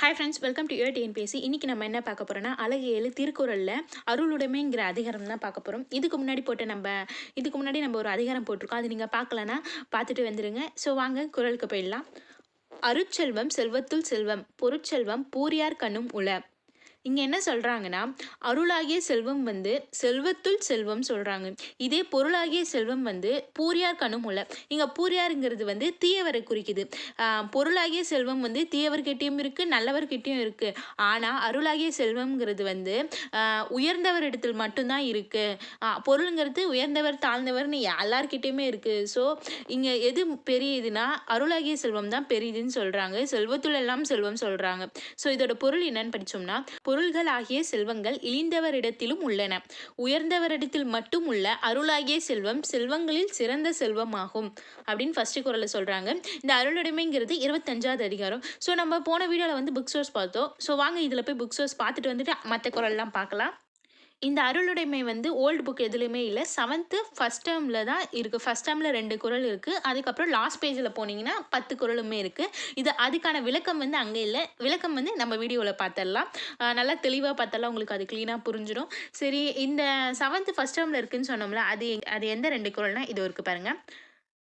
Hi friends welcome to your TNPSC இன்றைக்கி நம்ம என்ன பார்க்க போகிறோம்னா அழகு ஏழு திருக்குறளில் அருளுடைமைங்கிற அதிகாரம் தான் பார்க்க போகிறோம் இதுக்கு முன்னாடி போட்ட நம்ம இதுக்கு முன்னாடி நம்ம ஒரு அதிகாரம் போட்டிருக்கோம். அது நீங்கள் பார்க்கலன்னா பார்த்துட்டு வந்துடுங்க ஸோ வாங்க குரலுக்கு போயிடலாம். அருட்செல்வம் செல்வத்துள் செல்வம் பொருட்செல்வம் பூரியார் கண்ணும் உள. இங்கே என்ன சொல்கிறாங்கன்னா அருளாகிய செல்வம் வந்து செல்வத்துள் செல்வம் சொல்கிறாங்க இதே பொருளாகிய செல்வம் வந்து பூரியார் கண்ணும் இங்கே பூரியாருங்கிறது வந்து தீயவரை குறிக்குது. பொருளாகிய செல்வம் வந்து தீயவர்கிட்டையும் இருக்குது நல்லவர்கிட்டையும் இருக்குது ஆனால் அருளாகிய செல்வம்ங்கிறது வந்து உயர்ந்தவர் இடத்தில் மட்டும்தான் இருக்குது பொருளுங்கிறது உயர்ந்தவர் தாழ்ந்தவர்னு எல்லார்கிட்டயுமே இருக்குது ஸோ இங்கே எது பெரியதுன்னா அருளாகிய செல்வம் தான் பெரியதுன்னு சொல்கிறாங்க செல்வத்துள் எல்லாம் செல்வம் சொல்கிறாங்க ஸோ இதோட பொருள் என்னன்னு படிச்சோம்னா பொருள்கள் ஆகிய செல்வங்கள் இழிந்தவரிடத்திலும் உள்ளன. உயர்ந்தவரிடத்தில் மட்டும் உள்ள அருளாகிய செல்வம் செல்வங்களில் சிறந்த செல்வமாகும். அப்படின்னு ஃபர்ஸ்ட் குரலில் சொல்கிறாங்க இந்த அருளுடைமைங்கிறது இருபத்தஞ்சாவது அதிகாரம். ஸோ நம்ம போன வீடியோவில் வந்து புக் சோர்ஸ் பார்த்தோம். ஸோ வாங்க இதில் போய் புக் சோர்ஸ் பார்த்துட்டு வந்துட்டு மற்ற குரல்லாம் பார்க்கலாம். இந்த அருளுடைமை வந்து ஓல்டு புக் எதுலேயுமே இல்லை. செவன்த்து ஃபஸ்ட் டேர்மில் தான் இருக்குது ஃபஸ்ட் டேர்மில் ரெண்டு குரல் இருக்குது அதுக்கப்புறம் லாஸ்ட் பேஜில் போனீங்கன்னா பத்து குரலுமே இருக்குது இது அதுக்கான விளக்கம் வந்து அங்கே இல்லை. விளக்கம் வந்து நம்ம வீடியோவில் பார்த்துடலாம் நல்லா தெளிவாக பார்த்தாலாம் உங்களுக்கு அது க்ளீனாக புரிஞ்சிடும். சரி இந்த செவன்த்து ஃபஸ்ட் டேர்மில் இருக்குதுன்னு சொன்னோம்ல அது அது எந்த ரெண்டு குரல்னால் இது இருக்குது பாருங்கள்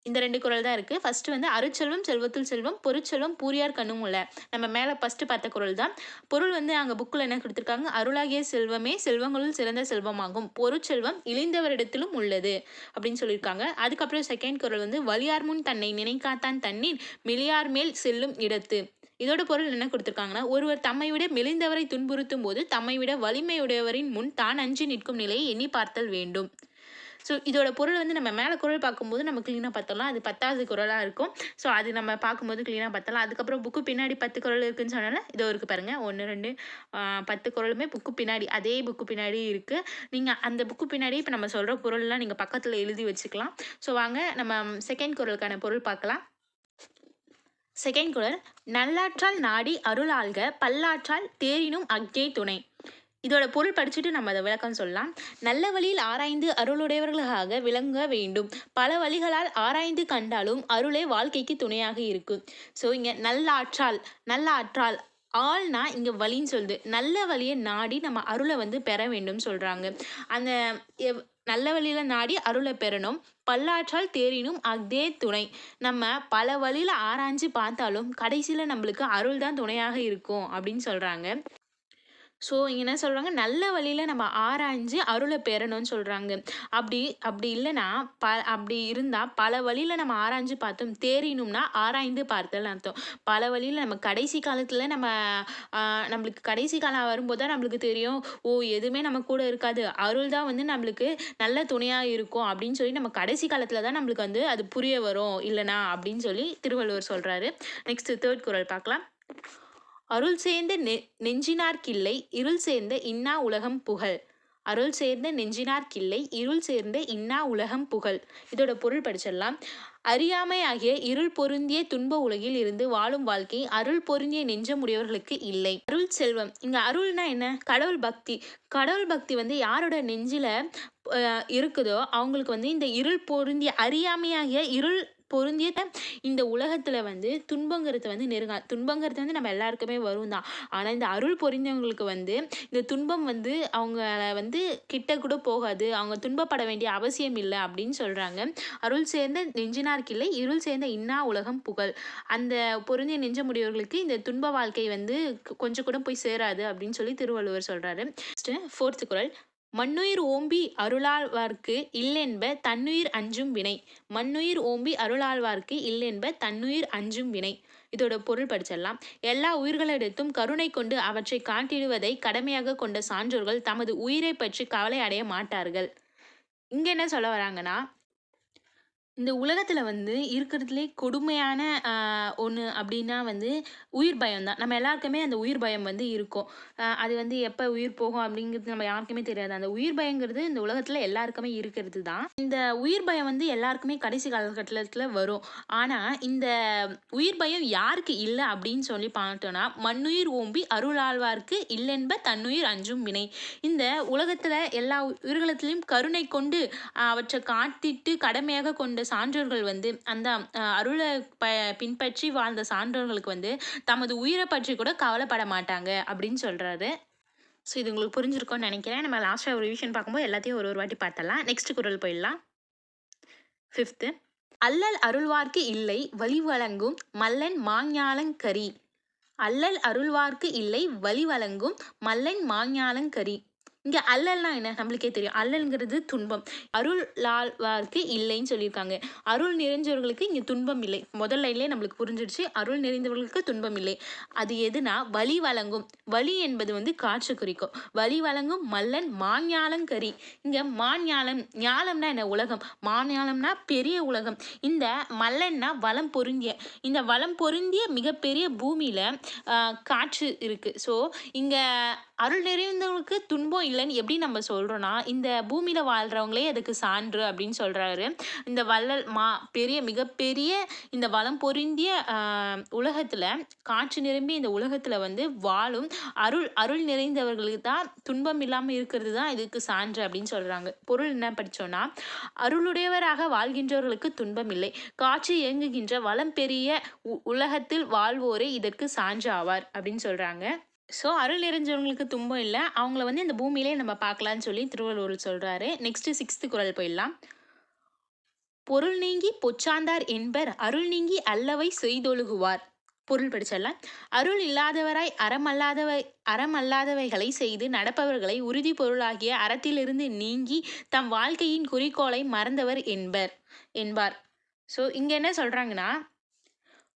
இந்த ரெண்டு குரல் தான் இருக்குது ஃபஸ்ட்டு வந்து அருட்செல்வம் செல்வத்துள் செல்வம் பொருட்செல்வம் பூரியார் கண்ணும் உள்ள. நம்ம மேலே ஃபஸ்ட்டு பார்த்த குரல் தான். பொருள் வந்து அங்கே புக்கில் என்ன கொடுத்துருக்காங்க? அருளாகிய செல்வமே செல்வங்களுள் சிறந்த செல்வமாகும். பொருட்செல்வம் இழிந்தவரிடத்திலும் உள்ளது அப்படின்னு சொல்லியிருக்காங்க. அதுக்கப்புறம் செகண்ட் குரல் வந்து வலியார் முன் தன்னை நினைக்காத்தான் தண்ணீர் மிளியார் மேல் செல்லும் இடத்து. இதோட பொருள் என்ன கொடுத்துருக்காங்கன்னா ஒருவர் தம்மை விட மெலிந்தவரை துன்புறுத்தும் போது தம்மை விட வலிமையுடையவரின் முன் தான் அஞ்சி நிற்கும் நிலையை எண்ணி பார்த்தல் வேண்டும். ஸோ இதோட பொருள் வந்து நம்ம மேலே குரல் பார்க்கும்போது நம்ம க்ளீனாக பார்த்தலாம் அது பத்தாவது குரலாக இருக்கும். ஸோ அது நம்ம பார்க்கும்போது க்ளீனாக பார்த்தலாம் அதுக்கப்புறம் புக்கு பின்னாடி பத்து குரல் இருக்குன்னு சொன்னால இதோ இருக்குது பாருங்கள் ஒன்று ரெண்டு பத்து குரலுமே புக்கு பின்னாடி அதே புக்கு பின்னாடி இருக்குது நீங்கள் அந்த புக்கு பின்னாடி இப்போ நம்ம சொல்கிற குரல்லாம் நீங்கள் பக்கத்தில் எழுதி வச்சுக்கலாம். ஸோ வாங்க நம்ம செகண்ட் குரலுக்கான பொருள் பார்க்கலாம். செகண்ட் குரல் நல்லாற்றால் நாடி அருளாள்க பல்லாற்றால் தேரினும் அக்கே துணை. இதோட பொருள் படிச்சுட்டு நம்ம அதை விளக்கம் சொல்லலாம். நல்ல வழியில் ஆராய்ந்து அருளுடையவர்களாக விளங்க வேண்டும். பல வழிகளால் ஆராய்ந்து கண்டாலும் அருளே வாழ்க்கைக்கு துணையாக இருக்கும். ஸோ இங்கே நல்ல ஆற்றால் நல்ல ஆற்றால் ஆள்னா இங்கே வழின்னு சொல்லுது. நல்ல வழியை நாடி நம்ம அருளை வந்து பெற வேண்டும் சொல்கிறாங்க அந்த எவ் நல்ல வழியில் நாடி அருளை பெறணும். பல்லாற்றால் தேறினும் அதே துணை. நம்ம பல வழியில் ஆராய்ஞ்சு பார்த்தாலும் கடைசியில் நம்மளுக்கு அருள் தான் துணையாக இருக்கும் அப்படின்னு சொல்கிறாங்க ஸோ இங்கே என்ன சொல்கிறாங்க நல்ல வழியில் நம்ம ஆராய்ஞ்சு அருளை பெறணும்னு சொல்கிறாங்க அப்படி அப்படி இல்லைன்னா ப அப்படி இருந்தால் பல வழியில் நம்ம ஆராய்ஞ்சு பார்த்தோம் தேறினோம்னா ஆராய்ந்து பார்த்தல் அர்த்தம். பல வழியில் நம்ம கடைசி காலத்தில் நம்ம நம்மளுக்கு கடைசி காலம் வரும்போது தான் நம்மளுக்கு தெரியும். ஓ எதுவுமே நம்ம கூட இருக்காது. அருள் தான் வந்து நம்மளுக்கு நல்ல துணையாக இருக்கும் அப்படின்னு சொல்லி நம்ம கடைசி காலத்தில் தான் நம்மளுக்கு வந்து அது புரிய வரும் இல்லைனா அப்படின்னு சொல்லி திருவள்ளுவர் சொல்கிறாரு நெக்ஸ்ட் தேர்ட் குரல் பார்க்கலாம். அருள் சேர்ந்த நெ நெஞ்சினார்க்கில்லை இருள் சேர்ந்த இன்னா உலகம் புகழ். அருள் சேர்ந்த கிள்ளை இருள் சேர்ந்த இன்னா உலகம் புகழ். இதோட பொருள் படிச்சிடலாம். அறியாமை ஆகிய இருள் பொருந்திய துன்ப உலகில் இருந்து வாழும் வாழ்க்கை அருள் பொருந்திய நெஞ்சமுடையவர்களுக்கு இல்லை. அருள் செல்வம். இங்க அருள்னா என்ன? கடவுள் பக்தி. கடவுள் பக்தி வந்து யாரோட நெஞ்சில இருக்குதோ அவங்களுக்கு வந்து இந்த இருள் பொருந்திய அறியாமையாகிய இருள் பொருந்திய இந்த உலகத்தில் வந்து துன்பங்கிறது வந்து நெருங்கா துன்பங்கிறது வந்து நம்ம எல்லாருக்குமே வரும் தான் ஆனால் இந்த அருள் பொறிந்தவங்களுக்கு வந்து இந்த துன்பம் வந்து அவங்கள வந்து கிட்ட கூட போகாது. அவங்க துன்பப்பட வேண்டிய அவசியம் இல்லை அப்படின்னு சொல்கிறாங்க அருள் சேர்ந்த நெஞ்சினார்க்கில்லை இருள் சேர்ந்த இன்னா உலகம் புகழ். அந்த பொருந்திய நெஞ்ச முடியவர்களுக்கு இந்த துன்ப வாழ்க்கை வந்து கொஞ்சம் கூட போய் சேராது அப்படின்னு சொல்லி திருவள்ளுவர் சொல்கிறாரு ஃபோர்த்து குரல். மண்ணுயிர் ஓம்பி அருளாழ்வார்க்கு இல்லென்ப தன்னுயிர் அஞ்சும் வினை. மண்ணுயிர் ஓம்பி அருளாழ்வார்க்கு இல்லென்ப தன்னுயிர் அஞ்சும் வினை. இதோட பொருள் படிச்சிடலாம். எல்லா உயிர்களிடத்தும் கருணை கொண்டு அவற்றை காட்டிடுவதை கடமையாக கொண்ட சான்றோர்கள் தமது உயிரை பற்றி கவலை அடைய மாட்டார்கள். இங்கே என்ன சொல்ல வராங்கன்னா இந்த உலகத்தில் வந்து இருக்கிறதுலே கொடுமையான ஒன்று அப்படின்னா வந்து உயிர் பயம் தான் நம்ம எல்லாருக்குமே அந்த உயிர் பயம் வந்து இருக்கும். அது வந்து எப்போ உயிர் போகும் அப்படிங்கிறது நம்ம யாருக்குமே தெரியாது. அந்த உயிர் பயங்கிறது இந்த உலகத்தில் எல்லாருக்குமே இருக்கிறது தான் இந்த உயிர் பயம் வந்து எல்லாருக்குமே கடைசி காலகட்டத்தில் வரும். ஆனால் இந்த உயிர் பயம் யாருக்கு இல்லை அப்படின்னு சொல்லி பார்த்தோன்னா மண்ணுயிர் ஓம்பி அருளாழ்வார்க்கு இல்லென்ப தன்னுயிர் அஞ்சும் வினை. இந்த உலகத்தில் எல்லா உயிர்களத்திலையும் கருணை கொண்டு அவற்றை காட்டிட்டு கடமையாக கொண்ட சான்றோர்கள் வந்து அந்த அருளை ப பின்பற்றி வாழ்ந்த சான்றோர்களுக்கு வந்து தமது உயிரை பற்றி கூட கவலைப்பட மாட்டாங்க அப்படின்னு சொல்கிறாரு ஸோ இது உங்களுக்கு புரிஞ்சிருக்கும்னு நினைக்கிறேன். நம்ம லாஸ்ட்டாக ஒரு விஷயம் பார்க்கும்போது எல்லாத்தையும் ஒரு ஒரு வாட்டி பார்த்தலாம் நெக்ஸ்ட் குரல் போயிடலாம். ஃபிஃப்த்து அல்லல் அருள்வார்க்கு இல்லை வழி வழங்கும் மல்லன் மாஞ்ஞாலங்கரி அல்லல் அருள்வார்க்கு இல்லை வழி வழங்கும் மல்லன் மாஞ்ஞாலங்கரி இங்கே அல்லல்னா என்ன? நம்மளுக்கே தெரியும். அல்லல்ங்கிறது துன்பம். அருள் லாழ்வார்க்கு இல்லைன்னு சொல்லியிருக்காங்க. அருள் நிறைஞ்சவர்களுக்கு இங்கே துன்பம் இல்லை. முதல் லைன்லேயே நம்மளுக்கு புரிஞ்சிடுச்சு. அருள் நிறைந்தவர்களுக்கு துன்பம் இல்லை. அது எதுனா வழி வழங்கும். வலி என்பது வந்து காற்று குறிக்கும். வழி வழங்கும் மல்லன் மாஞாலங்கரி இங்கே மாஞ்ஞாலம் ஞாலம்னா என்ன? உலகம். மாஞாலம்னா பெரிய உலகம். இந்த மல்லன்னா வளம் பொருந்திய. இந்த வளம் பொருந்திய மிகப்பெரிய பூமியில் காற்று இருக்குது ஸோ இங்கே அருள் நிறைந்தவங்களுக்கு துன்பம் இல்லைன்னு எப்படி நம்ம சொல்கிறோன்னா இந்த பூமியில் வாழ்கிறவங்களே அதுக்கு சான்று அப்படின்னு சொல்கிறாரு இந்த வள்ளல் மா பெரிய மிகப்பெரிய இந்த வளம் பொருந்திய உலகத்தில் காற்று நிரம்பி இந்த உலகத்தில் வந்து வாழும் அருள் அருள் நிறைந்தவர்களுக்கு தான் துன்பம் இல்லாமல் இருக்கிறது தான் இதுக்கு சான்று அப்படின்னு சொல்கிறாங்க பொருள் என்ன படித்தோன்னா அருளுடையவராக வாழ்கின்றவர்களுக்கு துன்பம் இல்லை. காற்று இயங்குகின்ற வளம் பெரிய உ- உலகத்தில் வாழ்வோரே இதற்கு சான்று ஆவார் அப்படின்னு சொல்கிறாங்க ஸோ அருள் நிறைஞ்சவங்களுக்கு துன்பம் இல்லை. அவங்கள வந்து இந்த பூமியிலே நம்ம பார்க்கலான்னு சொல்லி திருவள்ளுவர் சொல்கிறாரு நெக்ஸ்ட்டு சிக்ஸ்த்து குரல் போயிடலாம். பொருள் நீங்கி பொச்சாந்தார் என்பர் அருள் நீங்கி அல்லவை செய்தொழுகுவார். பொருள் படிச்சிடலாம். அருள் இல்லாதவராய் அறமல்லாதவை அறமல்லாதவைகளை செய்து நடப்பவர்களை உறுதி பொருளாகிய அறத்திலிருந்து நீங்கி தம் வாழ்க்கையின் குறிக்கோளை மறந்தவர் என்பர் என்பார். ஸோ இங்கே என்ன சொல்கிறாங்கன்னா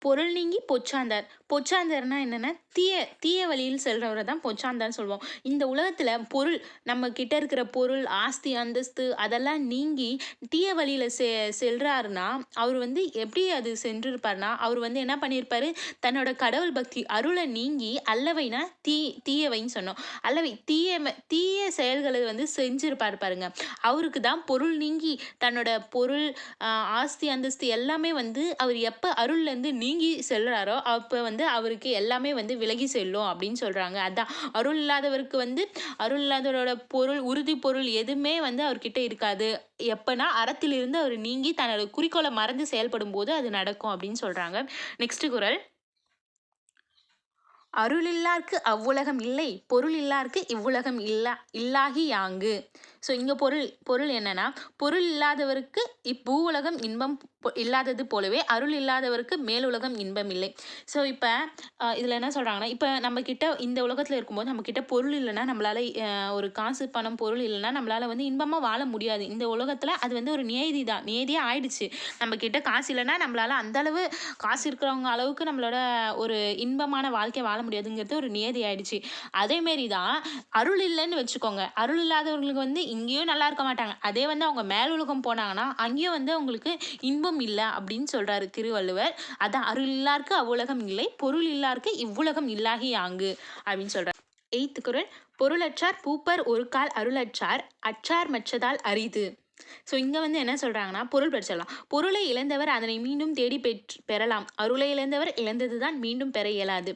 பொருள் நீங்கி பொச்சாந்தார் பொச்சாந்தர்னா என்னென்னா தீய தீய வழியில் செல்றவரை தான் பொச்சாந்தார்னு சொல்லுவோம். இந்த உலகத்தில் பொருள் நம்ம கிட்ட இருக்கிற பொருள் ஆஸ்தி அந்தஸ்து அதெல்லாம் நீங்கி தீய வழியில் செ செல்றாருன்னா அவர் வந்து எப்படி அது சென்றிருப்பார்னா அவர் வந்து என்ன பண்ணியிருப்பார் தன்னோட கடவுள் பக்தி அருளை நீங்கி அல்லவைனா தீ தீயவைன்னு சொன்னோம். அல்லவை தீய ம- தீய செயல்களை வந்து செஞ்சிருப்பார் பாருங்க. அவருக்கு தான் பொருள் நீங்கி தன்னோட பொருள் ஆஸ்தி அந்தஸ்து எல்லாமே வந்து அவர் எப்போ அருள்லேருந்து நீங்கி செல்றாரோ அப்போ வந்து வந்து அவருக்கு எல்லாமே வந்து விலகி செல்லும் அப்படின்னு சொல்கிறாங்க அதான் அருள் இல்லாதவருக்கு வந்து அருள் இல்லாதவரோட பொருள் உறுதி பொருள் எதுவுமே வந்து அவர்கிட்ட இருக்காது. எப்போனா அறத்திலிருந்து அவர் நீங்கி தன்னோட குறிக்கோளை மறந்து செயல்படும் போது அது நடக்கும் அப்படின்னு சொல்கிறாங்க நெக்ஸ்ட் குரல். அருளில்லார்க்கு அவ்வுலகம் இல்லை பொருள் இல்லார்க்கு இவ்வுலகம் இல்லா இல்லாகி யாங்கு. ஸோ இங்கே பொருள் பொருள் என்னன்னா பொருள் இல்லாதவருக்கு இப்பூ உலகம் இன்பம் பொ- இல்லாதது போலவே அருள் இல்லாதவருக்கு மேலுலகம் இன்பம் இல்லை. ஸோ இப்போ இதில் என்ன சொல்கிறாங்கன்னா இப்போ நம்மக்கிட்ட இந்த உலகத்தில் இருக்கும்போது நம்மக்கிட்ட பொருள் இல்லைன்னா நம்மளால் ஒரு காசு பணம் பொருள் இல்லைன்னா நம்மளால் வந்து இன்பமாக வாழ முடியாது. இந்த உலகத்தில் அது வந்து ஒரு நியதி தான். நியதியாக ஆயிடுச்சு. நம்மக்கிட்ட காசு இல்லைன்னா நம்மளால் அந்த அளவு காசு இருக்கிறவங்க அளவுக்கு நம்மளோட ஒரு இன்பமான வாழ்க்கை வாழ முடியாதுங்கிறது ஒரு நியதி ஆயிடுச்சு. அதேமாரி தான் அருள் இல்லைன்னு வச்சுக்கோங்க. அருள் இல்லாதவங்களுக்கு வந்து இங்கேயும் நல்லா இருக்க மாட்டாங்க. அதே வந்து அவங்க மேலுலகம் போனாங்கன்னா அங்கேயும் வந்து அவங்களுக்கு இன்பம் இல்லை அப்படின்னு சொல்றாரு திருவள்ளுவர். அதான் அருள் இல்லாருக்கு அவ்வுலகம் இல்லை பொருள் இல்லாருக்கு இவ்வுலகம் இல்லாகி ஆங்கு அப்படின்னு சொல்றாரு. எய்த்து குரல் பொருளற்றார் பூப்பர் ஒரு கால் அருளற்றார் அச்சார் மற்றதால் அரிது. ஸோ இங்கே வந்து என்ன சொல்கிறாங்கன்னா பொருள் படிச்சிடலாம் பொருளை இழந்தவர் அதனை மீண்டும் தேடி பெற்று பெறலாம். அருளை இழந்தவர் இழந்தது தான் மீண்டும் பெற இயலாது.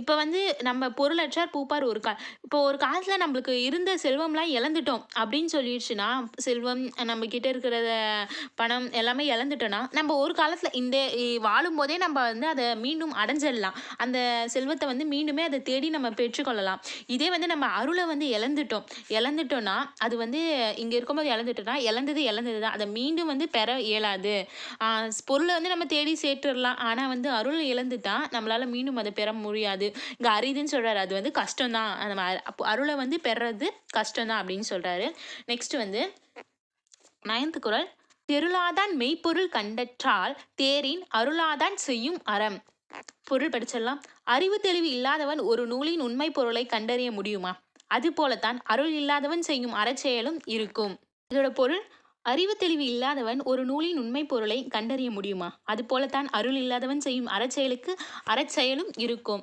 இப்போ வந்து நம்ம பொருளற்றார் பூப்பார் ஒரு கால் இப்போ ஒரு காலத்தில் நம்மளுக்கு இருந்த செல்வம்லாம் இழந்துட்டோம் அப்படின்னு சொல்லிடுச்சுன்னா செல்வம் நம்ம கிட்ட இருக்கிற பணம் எல்லாமே இழந்துட்டோன்னா நம்ம ஒரு காலத்தில் இந்த வாழும் போதே நம்ம வந்து அதை மீண்டும் அடைஞ்சிடலாம். அந்த செல்வத்தை வந்து மீண்டுமே அதை தேடி நம்ம பெற்றுக்கொள்ளலாம். இதே வந்து நம்ம அருளை வந்து இழந்துட்டோம். இழந்துட்டோன்னா அது வந்து இங்கே இருக்கும்போது இழந்துட்டோம்னா இழந்தது இழந்தது தான். அதை மீண்டும் வந்து பெற இயலாது. பொருளை வந்து நம்ம தேடி சேர்த்துடலாம். ஆனால் வந்து அருள் இழந்துட்டா நம்மளால் மீண்டும் அதை பெற முடியாது. இங்கே அரிதுன்னு சொல்றாரு. அது வந்து கஷ்டம்தான். நம்ம அப்போ அருளை வந்து பெறது கஷ்டம்தான் அப்படின்னு சொல்றாரு. நெக்ஸ்ட் வந்து நயன்த்து குரல் தெருளாதான் மெய்ப்பொருள் கண்டற்றால் தேரின் அருளாதான் செய்யும் அறம். பொருள் படிச்சிடலாம். அறிவு தெளிவு இல்லாதவன் ஒரு நூலின் உண்மை பொருளை கண்டறிய முடியுமா? அதுபோலத்தான் அருள் இல்லாதவன் செய்யும் அறச்செயலும் இருக்கும். இதோட பொருள் அறிவு தெளிவு இல்லாதவன் ஒரு நூலின் உண்மை பொருளை கண்டறிய முடியுமா? அதுபோலத்தான் அருள் இல்லாதவன் செய்யும் அறச்செயலுக்கு அறச்செயலும் இருக்கும்.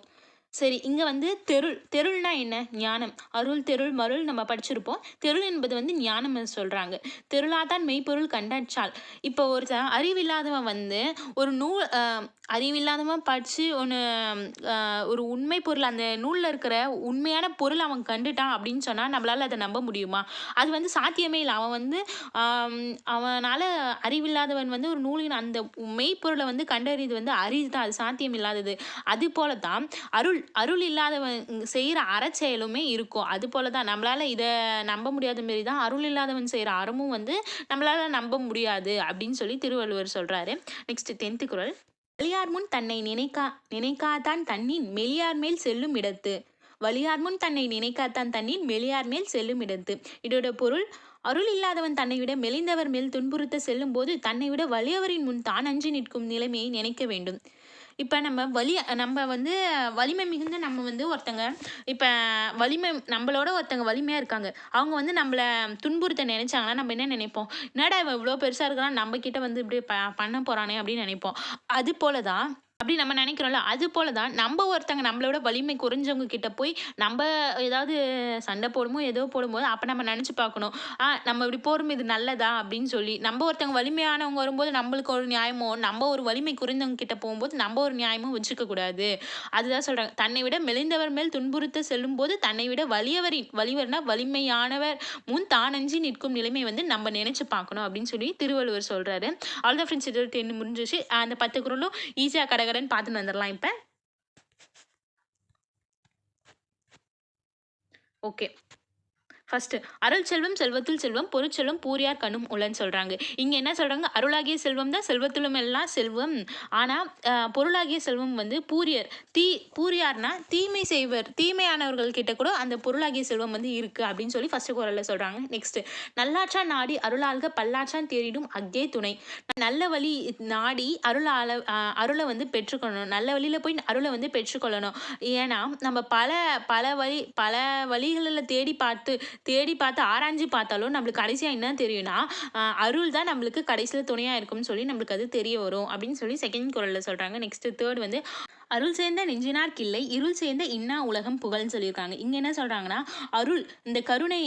சரி இங்கே வந்து தெருள் தெருள்னா என்ன? ஞானம். அருள் தெருள் மருள் நம்ம படிச்சிருப்போம். தெருள் என்பது வந்து ஞானம் சொல்கிறாங்க தெருளாதான் மெய்ப்பொருள் கண்டாச்சால். இப்போ ஒரு அறிவில்லாதவன் வந்து ஒரு நூல் அறிவில்லாதவன் படித்து ஒன்று ஒரு உண்மை பொருள் அந்த நூலில் இருக்கிற உண்மையான பொருள் அவன் கண்டுட்டான் அப்படின்னு சொன்னால் நம்மளால் அதை நம்ப முடியுமா? அது வந்து சாத்தியமே இல்லை. அவன் வந்து அவனால் அறிவில்லாதவன் வந்து ஒரு நூலின் அந்த மெய்ப்பொருளை வந்து கண்டறியது வந்து அறிவு தான். அது சாத்தியம் இல்லாதது. அது போல தான் அருள் அருள் இல்லாதவன் செய்கிற அறச்செயலுமே இருக்கும். அது போல தான் நம்மளால் இதை நம்ப முடியாத மாரி தான் அருள் இல்லாதவன் செய்கிற அறமும் வந்து நம்மளால் நம்ப முடியாது அப்படின்னு சொல்லி திருவள்ளுவர் சொல்கிறாரு நெக்ஸ்ட் டென்த்து குரல். வலியார் முன் தன்னை நினைக்கா நினைக்காதான் தண்ணின் மெலியார் மேல் செல்லும் இடத்து. வலியார் முன் தன்னை நினைக்காதான் தண்ணின் மெலியார் மேல் செல்லும் இடத்து. இதோட பொருள் அருள் இல்லாதவன் தன்னை விட மெலிந்தவர் மேல் துன்புறுத்த செல்லும் போது தன்னை விட வலியவரின் முன் தான் அஞ்சு நிற்கும் நிலைமையை நினைக்க வேண்டும். இப்போ நம்ம வலி நம்ம வந்து வலிமை மிகுந்த நம்ம வந்து ஒருத்தங்க இப்போ வலிமை நம்மளோட ஒருத்தங்க வலிமையாக இருக்காங்க. அவங்க வந்து நம்மளை துன்புறுத்த நினைச்சாங்கன்னா நம்ம என்ன நினைப்போம்? என்னடா இவன் இவ்வளோ பெருசாக இருக்கான் நம்ம கிட்ட வந்து இப்படி ப பண்ண போகிறானே அப்படின்னு நினைப்போம். அது போல தான் அப்படி நம்ம நினைக்கிறோம்ல அது போல தான் நம்ம ஒருத்தங்க நம்மளோட வலிமை குறைஞ்சவங்க கிட்ட போய் நம்ம ஏதாவது சண்டை போடுமோ ஏதோ போடும்போது அப்போ நம்ம நினச்சி பார்க்கணும். ஆ நம்ம இப்படி போடும் இது நல்லதா? அப்படின்னு சொல்லி நம்ம ஒருத்தங்க வலிமையானவங்க வரும்போது நம்மளுக்கு ஒரு நியாயமோ நம்ம ஒரு வலிமை குறைந்தவங்க கிட்ட போகும்போது நம்ம ஒரு நியாயமும் வச்சுக்கக்கூடாது அதுதான் சொல்கிறாங்க தன்னை விட மெலிந்தவர் மேல் துன்புறுத்த செல்லும் போது தன்னை விட வலியவரின் வலிவர்னா வலிமையானவர் முன் தானஞ்சி நிற்கும் நிலைமை வந்து நம்ம நினச்சி பார்க்கணும் அப்படின்னு சொல்லி திருவள்ளுவர் சொல்கிறாரு அவ்வளோதான் ஃப்ரெண்ட்ஸ் இது டென் முடிஞ்சிச்சு? அந்த பத்து குரலும் ஈஸியாக கடகடன்னு பார்த்துட்டு வந்துடலாம் இப்போ. ஓகே ஃபர்ஸ்ட் அருள் செல்வம் செல்வத்துள் செல்வம் பொருட்செல்வம் பூரியார் கண்ணும் உள்ளன்னு சொல்கிறாங்க இங்கே என்ன சொல்கிறாங்க அருளாகிய செல்வம் தான் செல்வத்திலும் எல்லாம் செல்வம். ஆனால் பொருளாகிய செல்வம் வந்து பூரியர். தீ பூரியார்னா தீமை செய்வர் தீமையானவர்கள் கிட்ட கூட அந்த பொருளாகிய செல்வம் வந்து இருக்குது அப்படின்னு சொல்லி ஃபர்ஸ்ட் குரலில் சொல்கிறாங்க நெக்ஸ்ட் நல்லாற்றா நாடி அருளாள்க பல்லாற்றான் தேடிடும் அக்கே துணை. நல்ல வழி நாடி அருளால அருளை வந்து பெற்றுக்கொள்ளணும். நல்ல வழியில் போய் அருளை வந்து பெற்றுக்கொள்ளணும். ஏன்னா நம்ம பல பல வழி பல வழிகளில் தேடி பார்த்து தேடி பார்த்து ஆராய்ஞ்சு பார்த்தாலும் நம்மளுக்கு கடைசியாக என்ன தெரியும்னா அருள் தான் நம்மளுக்கு கடைசியில் துணையாக இருக்கும்னு சொல்லி நம்மளுக்கு அது தெரிய வரும் அப்படின்னு சொல்லி செகண்ட் குரலில் சொல்கிறாங்க நெக்ஸ்ட்டு தேர்ட் வந்து அருள் சேர்ந்த நெஞ்சினார் கிள்ளை இருள் சேர்ந்த இன்னா உலகம் புகழ்னு சொல்லியிருக்காங்க. இங்கே என்ன சொல்கிறாங்கன்னா அருள் இந்த கருணை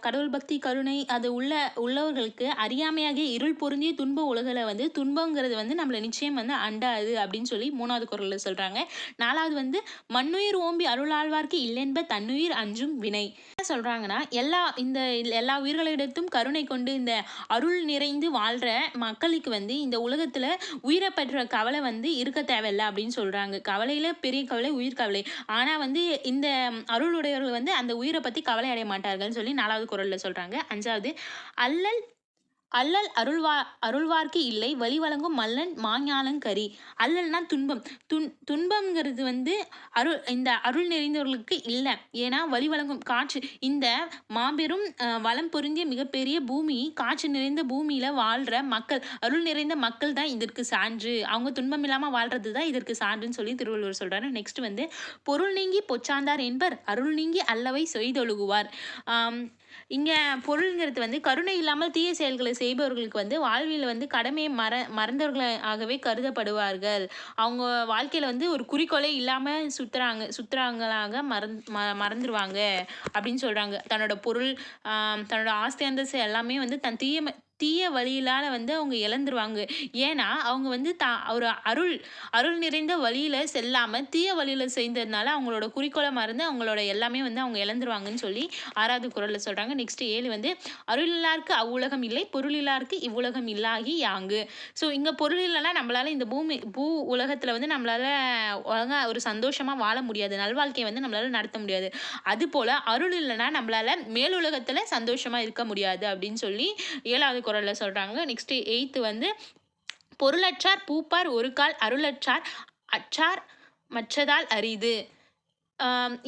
கடவுள் பக்தி கருணை அது உள்ள உள்ளவர்களுக்கு அறியாமையாகிய இருள் பொருந்திய துன்ப உலகில் வந்து துன்பங்கிறது வந்து நம்மளை நிச்சயம் வந்து அண்டாது அப்படின்னு சொல்லி மூணாவது குரலில் சொல்கிறாங்க நாலாவது வந்து மண்ணுயிர் ஓம்பி அருளாழ்வார்க்கு இல்லென்ப தன்னுயிர் அஞ்சும் வினை. என்ன சொல்கிறாங்கன்னா எல்லா இந்த எல்லா உயிர்களிடத்தும் கருணை கொண்டு இந்த அருள் நிறைந்து வாழ்கிற மக்களுக்கு வந்து இந்த உலகத்தில் உயிரை பற்ற கவலை வந்து இருக்க தேவையில்லை அப்படின்னு சொல்கிறாங்க கவலையில் பெரிய கவலை உயிர் கவலை. ஆனால் வந்து இந்த அருளுடையவர்கள் வந்து அந்த உயிரை பற்றி கவலை அடைய மாட்டார்கள்னு சொல்லி நாலாவது குரலில் சொல்கிறாங்க அஞ்சாவது அல்லல் அல்லல் அருள்வா அருள்வார்க்கு இல்லை வழி வழங்கும் மல்லன் மாஞாலங்கரி அல்லல்னா துன்பம். துன் துன்பம்ங்கிறது வந்து அருள் இந்த அருள் நிறைந்தவர்களுக்கு இல்லை. ஏன்னா வழி வழங்கும் காற்று இந்த மாபெரும் வளம் பொருந்திய மிகப்பெரிய பூமி காற்று நிறைந்த பூமியில் வாழ்கிற மக்கள் அருள் நிறைந்த மக்கள் தான் இதற்கு சான்று. அவங்க துன்பம் இல்லாமல் வாழ்றது தான் இதற்கு சான்றுன்னு சொல்லி திருவள்ளுவர் சொல்கிறாரு நெக்ஸ்ட் வந்து பொருள் நீங்கி பொச்சாந்தார் என்பர் அருள் நீங்கி அல்லவை செய்தொழுகுவார். இங்கே பொருளுங்கிறது வந்து கருணை இல்லாமல் தீய செயல்களை செய்பவர்களுக்கு வந்து வாழ்வில் வந்து கடமையை மற மறந்தவர்களாகவே கருதப்படுவார்கள். அவங்க வாழ்க்கையில் வந்து ஒரு குறிக்கோளே இல்லாமல் சுற்றுறாங்க சுற்றுறாங்களாக மறந் ம மறந்துடுவாங்க அப்படின்னு சொல்கிறாங்க தன்னோட பொருள் தன்னோட ஆஸ்தி அந்தஸ்து எல்லாமே வந்து தன் தீய தீய வழியிலால் வந்து அவங்க இழந்துருவாங்க. ஏன்னா அவங்க வந்து தா ஒரு அருள் அருள் நிறைந்த வழியில் செல்லாமல் தீய வழியில் செய்ததுனால அவங்களோட குறிக்கோளை மறந்து அவங்களோட எல்லாமே வந்து அவங்க இழந்துருவாங்கன்னு சொல்லி ஆறாவது குரலில் சொல்கிறாங்க நெக்ஸ்ட் ஏழு வந்து அருளில்லாருக்கு அவ்வுலகம் இல்லை பொருளில்லாருக்கு இவ்வுலகம் இல்லாகி யாங்கு? ஸோ இங்கே பொருள் இல்லைன்னா நம்மளால் இந்த பூமி பூ உலகத்தில் வந்து நம்மளால் உலக ஒரு சந்தோஷமாக வாழ முடியாது. நல்வாழ்க்கையை வந்து நம்மளால் நடத்த முடியாது. அதுபோல் அருள் இல்லைன்னா நம்மளால் மேலுலகத்தில் சந்தோஷமாக இருக்க முடியாது அப்படின்னு சொல்லி ஏழாவது குரலில் சொல்கிறாங்க நெக்ஸ்ட்டு எயித்து வந்து பொருளற்றார் பூப்பார் ஒரு கால் அருளற்றார் அச்சார் மற்றதால் அரிது.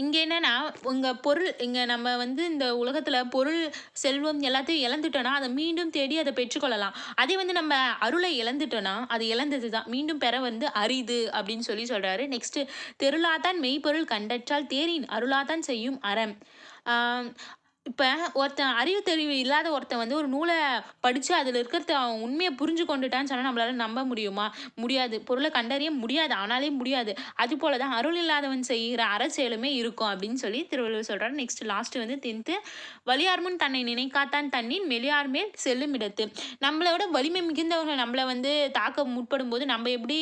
இங்கே என்னன்னா உங்கள் பொருள் இங்கே நம்ம வந்து இந்த உலகத்தில் பொருள் செல்வம் எல்லாத்தையும் இழந்துட்டோன்னா அதை மீண்டும் தேடி அதை பெற்றுக்கொள்ளலாம். அதே வந்து நம்ம அருளை இழந்துட்டோன்னா அது இழந்தது தான் மீண்டும் பெற வந்து அரிது அப்படின்னு சொல்லி சொல்கிறாரு நெக்ஸ்ட்டு தெருளாதான் மெய்ப்பொருள் கண்டற்றால் தேரின் அருளாதான் செய்யும் அறம். இப்போ ஒருத்தன் அறிவு தெளிவு இல்லாத ஒருத்தன் வந்து ஒரு நூலை படித்து அதில் இருக்கிறத அவன் உண்மையை புரிஞ்சு கொண்டுட்டான்னு சொன்னால் நம்மளால நம்ப முடியுமா? முடியாது. பொருளை கண்டறிய முடியாது. ஆனாலே முடியாது. அது போல தான் அருள் இல்லாதவன் செய்கிற அரசியலுமே இருக்கும் அப்படின்னு சொல்லி திருவள்ளுவர் சொல்கிறார் நெக்ஸ்ட் லாஸ்ட்டு வந்து டென்த்து வலியார் முன் தன்னை நினைக்காத்தான் தண்ணின் மெலியார் மேல் செல்லும் இடத்து. நம்மளை விட வலிமை மிகுந்தவர்கள் நம்மளை வந்து தாக்க முற்படும் போது நம்ம எப்படி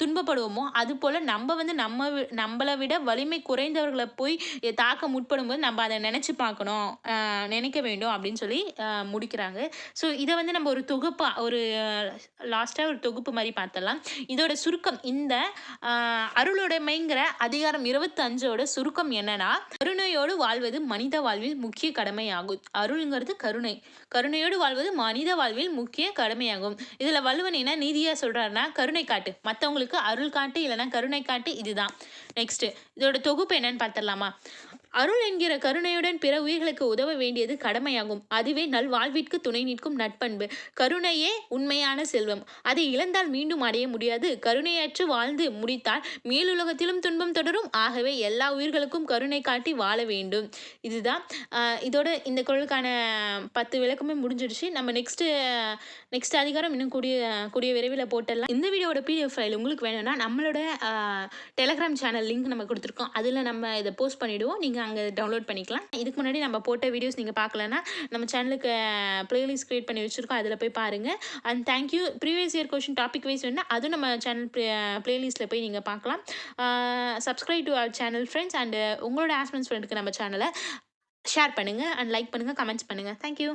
துன்பப்படுவோமோ அது போல் நம்ம வந்து நம்ம வி- நம்மளை விட வலிமை குறைந்தவர்களை போய் தாக்க முற்படும் போது நம்ம அதை நினச்சி பார்க்கணும். நினைக்க வேண்டும் அப்படின்னு சொல்லி முடிக்கிறாங்க. ஸோ இதை வந்து நம்ம ஒரு தொகுப்பாக ஒரு லாஸ்ட்டாக ஒரு தொகுப்பு மாதிரி பார்த்தலாம் இதோட சுருக்கம் இந்த அருளுடைமைங்கிற அதிகாரம் இருபத்தஞ்சோட சுருக்கம் என்னன்னா கருணையோடு வாழ்வது மனித வாழ்வில் முக்கிய கடமையாகும். அருள்ங்கிறது கருணை. கருணையோடு வாழ்வது மனித வாழ்வில் முக்கிய கடமையாகும். இதில் வள்ளுவன் என்ன நீதியாக சொல்கிறாருன்னா கருணை காட்டு. மற்றவங்களுக்கு அருள் காட்டு இல்லைன்னா கருணை காட்டு இதுதான். நெக்ஸ்ட் இதோட தொகுப்பு என்னன்னு பார்த்துடலாமா? அருள் என்கிற கருணையுடன் பிற உயிர்களுக்கு உதவ வேண்டியது கடமையாகும். அதுவே நல் வாழ்விற்கு துணை நிற்கும் நட்பண்பு. கருணையே உண்மையான செல்வம். அதை இழந்தால் மீண்டும் அடைய முடியாது. கருணையற்று வாழ்ந்து முடித்தால் மேலுலகத்திலும் துன்பம் தொடரும். ஆகவே எல்லா உயிர்களுக்கும் கருணை காட்டி வாழ வேண்டும். இதுதான் இதோட இந்த குரலுக்கான பத்து விளக்கமே முடிஞ்சிடுச்சு. நம்ம நெக்ஸ்ட்டு நெக்ஸ்ட் அதிகாரம் இன்னும் கூடிய கூடிய விரைவில் போட்டுடலாம். இந்த வீடியோட பிடிஎஃப் ஃபைல் உங்களுக்கு வேணும்னா நம்மளோட டெலகிராம் சேனல் லிங்க் நம்ம கொடுத்துருக்கோம். அதில் நம்ம இதை போஸ்ட் பண்ணிவிடுவோம் நீங்கள் அங்கே டவுன்லோட் பண்ணிக்கலாம். இதுக்கு முன்னாடி நம்ம போட்ட வீடியோஸ் நீங்கள் பார்க்கலன்னா நம்ம சேனலுக்கு ப்ளேலிஸ்ட் க்ரியேட் பண்ணி வச்சுருக்கோம். அதில் போய் பாருங்கள் and thank you previous year question topic wise வேணுன்னா அதுவும் நம்ம சேனல் ப்ளேலிஸ்ட்டில் போய் நீங்கள் பார்க்கலாம். Subscribe to our channel friends and உங்களோட ஆஸ்மெண்ட்ஸ் ஃப்ரெண்டுக்கு நம்ம சேனலை ஷேர் பண்ணுங்கள் அண்ட் லைக் பண்ணுங்கள் கமெண்ட்ஸ் பண்ணுங்கள் தேங்க்யூ